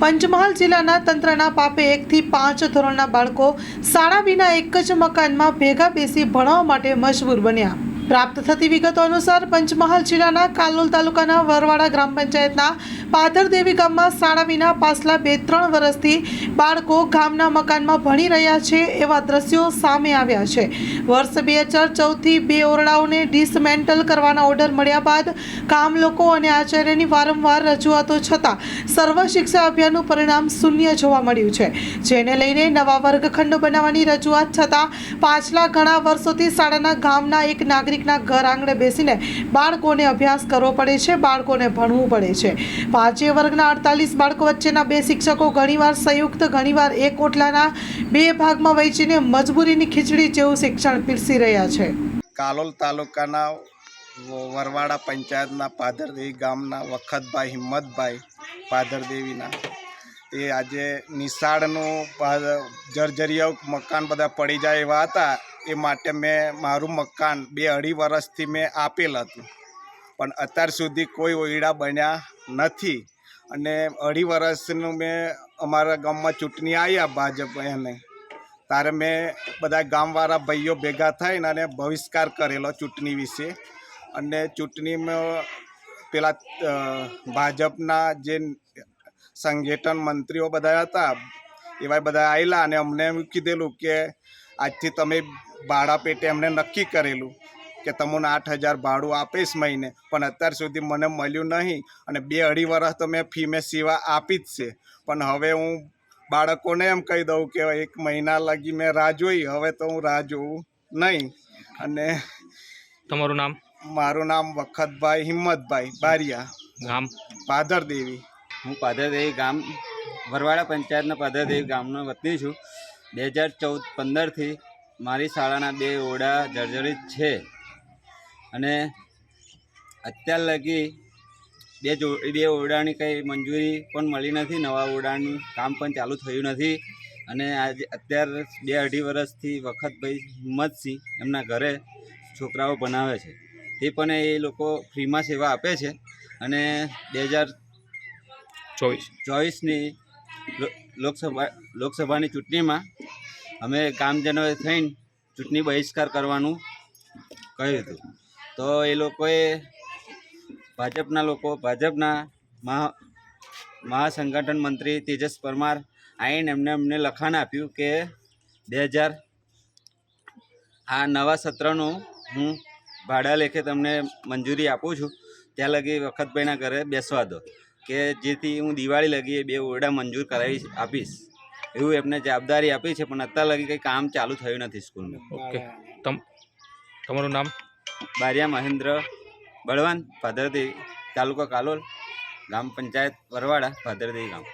પંચમહાલ જિલ્લાના તંત્રના પાપે એકથી પાંચ ધોરણના બાળકો શાળા વિના એક જ મકાનમાં ભેગા બેસી ભણવા માટે મજબૂર બન્યા. પ્રાપ્ત થતી વિગતો અનુસાર પંચમહાલ જિલ્લાના કાલોલ તાલુકાના વરવાડા ગ્રામ પંચાયતના પાદરદેવી ગામમાં શાળા વિના પાછલા બે ત્રણ વર્ષથી બાળકો ગામના મકાનમાં ભણી રહ્યા છે એવા દ્રશ્યો સામે આવ્યા છે. વર્ષ બે હજાર ચૌદથી બે ઓરડાઓને ડિસમેન્ટલ કરવાના ઓર્ડર મળ્યા બાદ ગામ લોકો અને આચાર્યની વારંવાર રજૂઆતો છતાં સર્વ શિક્ષા અભિયાનનું પરિણામ શૂન્ય જોવા મળ્યું છે. જેને લઈને નવા વર્ગખંડો બનાવવાની રજૂઆત છતાં પાછલા ઘણા વર્ષોથી શાળાના ગામના એક નાગરિકના ઘર આંગણે બેસીને બાળકોને અભ્યાસ કરવો પડે છે, બાળકોને ભણવું પડે છે. પાંચે વર્ગના અડતાલીસ બાળકો વચ્ચેના બે શિક્ષકો ઘણીવાર સંયુક્ત, ઘણીવાર એક ઓટલાના. બે ભાગમાં વહેંચીને મજબૂરીની ખીચડી જેવું શિક્ષણ પીરસી રહ્યા છે. કાલોલ તાલુકાના વરવાડા પંચાયતના પાદરદેવી ગામના વખતભાઈ, હિંમતભાઈ પાદરદેવીના. એ આજે નિશાળનું જર્જરિયા મકાન બધા પડી જાય એવા હતા. એ માટે મેં મારું મકાન બે અઢી વર્ષથી મેં આપેલ હતું. પણ અત્યાર સુધી કોઈ ઓયડા બન્યા નથી. અને અઢી વર્ષનું મેં અમારા ગામમાં ચૂંટણી આવ્યા ભાજપ એને. ત્યારે મેં બધા ગામવાળા ભાઈઓ ભેગા થઈને અને બહિષ્કાર કરેલો ચૂંટણી વિશે. અને ચૂંટણીમાં પેલા ભાજપના જે સંગઠન મંત્રીઓ બધા હતા એવા બધા આવેલા અને અમને એમ કીધેલું કે, આજથી તમે ભાડા પેટે એમને નક્કી કરેલું કે તમને આઠ હજાર ભાડું આપીશ મહિને પણ અત્યાર સુધી મને મળ્યું નહીં અને બે અઢી વર્ષ તો મેં ફી મેં સેવા આપી જ છે. પણ હવે હું બાળકોને એમ કહી દઉં કે એક મહિના લગી મેં રાહ જોઈ હવે તો હું રાહ જોઉં નહીં. અને તમારું નામ? મારું નામ વખતભાઈ હિંમતભાઈ બારિયા. ગામ? પાધરદેવી હું પાધરદેવી ગામ વરવાડા પંચાયતના પાધરદેવી ગામનો વતની છું. બે હજાર ચૌદ પંદરથી મારી શાળાના બે ઓરડા જર્જરિત છે. અને અત્યાર લગી બે જો બે ઓરડાની કંઈ મંજૂરી પણ મળી નથી નવા ઓરડાનું કામ પણ ચાલુ થયું નથી. અને આજે અત્યારે બે અઢી વર્ષથી વખતભાઈ હિંમતસિંહ એમના ઘરે છોકરાઓ બનાવે છે. તે પણ એ લોકો ફ્રીમાં સેવા આપે છે. અને બે હજાર ચોવીસ. ચોવીસની લોકસભા લોકસભાની ચૂંટણીમાં અમે ગામજનોએ થઈને ચૂંટણી બહિષ્કાર કરવાનું કહ્યું હતું. તો એ લોકોએ ભાજપના લોકો, ભાજપના મહા, મહાસંગઠન મંત્રી તેજસ પરમાર આવીને એમને અમને લખાણ આપ્યું કે બે હજાર આ નવા સત્રનું હું ભાડા લેખે તમને મંજૂરી આપું છું. ત્યાં લગી વખતભાઈના ઘરે બેસવા દો. કે જેથી હું દિવાળી લગી એ બે ઓરડા મંજૂર કરાવી આપીશ. એવું એમને જવાબદારી આપી છે પણ અત્યાર લગી કંઈ કામ ચાલુ થયું નથી સ્કૂલનું ઓકે. તમ તમારું નામ? બારિયા મહેન્દ્ર બળવાન ભાદરદેવી તાલુકા કાલોલ ગામ પંચાયત વરવાડા ભાદરદેવી ગામ.